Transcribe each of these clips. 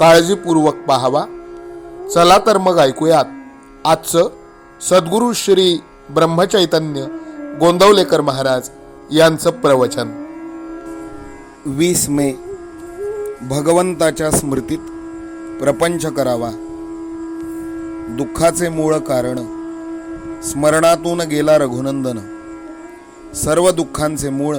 काळजीपूर्वक पाहावा. चला तर मग ऐकूयात. आजचं सद्गुरू श्री ब्रह्मचैतन्य गोंदवलेकर महाराज यांचं प्रवचन. वीस मे भगवंताच्या स्मृतीत प्रपंच करावा. दुःखाचे मूळ कारण स्मरणातून गेला रघुनंदन. सर्व दुःखांचे मूळ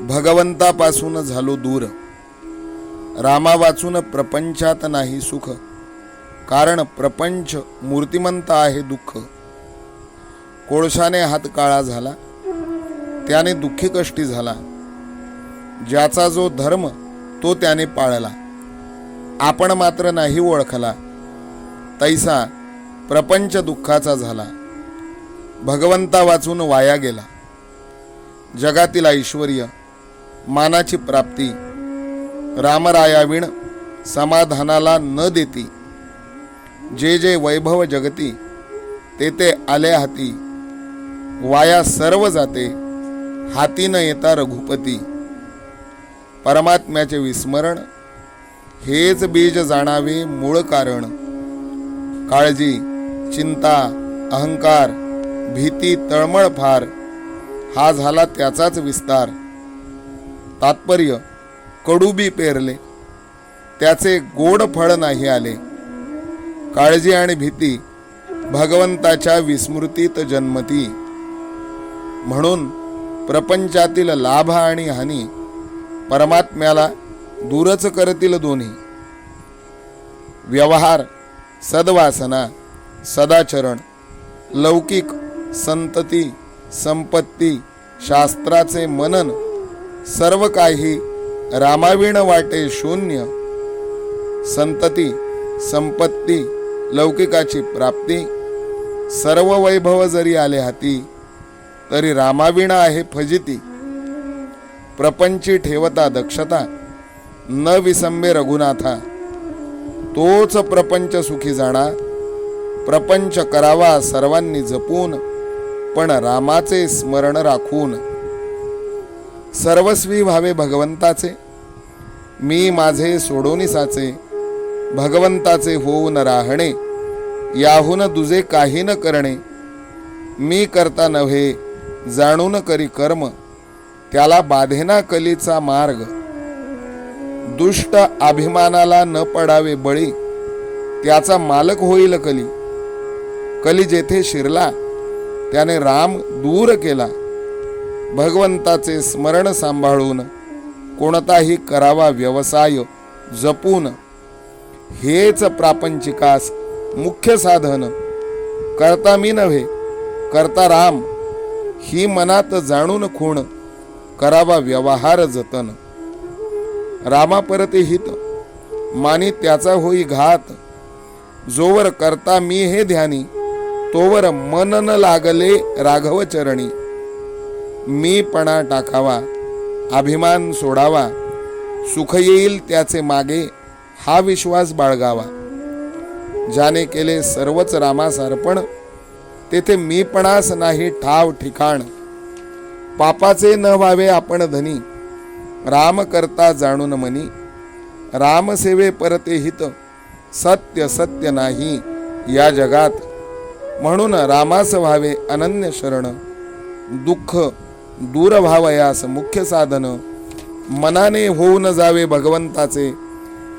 भगवंतापासून झालो दूर. रामा वाचून प्रपंचात नाही सुख. कारण प्रपंच मूर्तिमंत आहे दुःख. कोळशाने हात काळा झाला. त्याने दुःखी कष्टी झाला. ज्याचा जो धर्म तो त्याने पाळला. आपण मात्र नाही ओळखला. तैसा प्रपंच दुःखाचा झाला. भगवंता वाचून वाया गेला. जगातील ऐश्वर मानाची प्राप्ती रामरायाविण समाधानाला न देती. जे जे वैभव जगती ते ते आले हाती. वाया सर्व जाते हाती न येता रघुपती. परमात्म्याचे विस्मरण हेच बीज जाणावे मूळ कारण. काळजी चिंता अहंकार भीती तळमळ फार हा झाला त्याचाच विस्तार. तात्पर्य कडूबी पेरले. त्याचे गोड फळ नाही आले. काळजी आणि भीती भगवंताच्या विस्मृतीत जन्मती. म्हणून प्रपंचातील लाभ आणि हानी परमात्म्याला दूरच करतील दोन्ही. व्यवहार सद्वासना सदाचरण लौकिक संतती संपत्ती शास्त्राचे मनन सर्व काही रामाविण वाटे शून्य. संतती संपत्ती लौकिकाची प्राप्ती. सर्व वैभव जरी आले हाती तरी रामाविण आहे फजिती. प्रपंची ठेवता दक्षता न विसंबे रघुनाथा. तोच प्रपंच सुखी जाणा. प्रपंच करावा सर्वांनी जपून पण रामाचे स्मरण राखून. सर्वस्वी व्हावे भगवंताचे. मी माझे सोडोनिसाचे भगवंताचे होऊन राहणे याहून दुजे काही न करणे. मी करता नव्हे जाणून करी कर्म त्याला बाधेना कलीचा मार्ग. दुष्ट अभिमानाला न पडावे बळी त्याचा मालक होईल कली. कली जेथे शिरला त्याने राम दूर केला. भगवंताचे स्मरण सांभाळून कोणताही करावा व्यवसाय जपून हेच प्रापंचिकास मुख्य साधन. करता मी नव्हे करता राम ही मनात जाणून खूण करावा व्यवहार जतन. रामापरते हित मानी त्याचा होई घात. जोवर करता मी हे ध्यानी तोवर मन न लागले राघव चरणी मीपणा टाकावा अभिमान सोडावा सुख येईल त्याचे मागे हा विश्वास बाळगावा. ज्याने केले सर्वच रामास अर्पण तेथे मीपणास नाही ठाव ठिकाण. पापाचे न व्हावे आपण धनी राम करता जाणून मनी. रामसेवे परते हित सत्य सत्य नाही या जगात. म्हणून रामास व्हावे अनन्य शरण दुःख दूर व्हावयास मुख्य साधन. मनाने होऊन जावे भगवंताचे.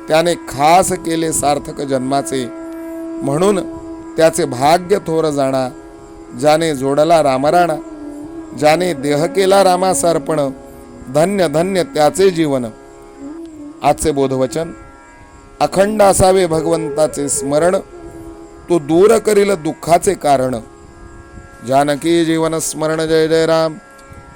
त्याने खास केले सार्थक जन्माचे. म्हणून त्याचे भाग्य थोर जाणा. ज्याने जोडला रामराणा. ज्याने देह केला रामासार्पण. धन्य धन्य त्याचे जीवन. आजचे बोधवचन. अखंड असावे भगवंताचे स्मरण. तो दूर करील दुःखाचे कारण. जानकी जीवन स्मरण. जय जय राम.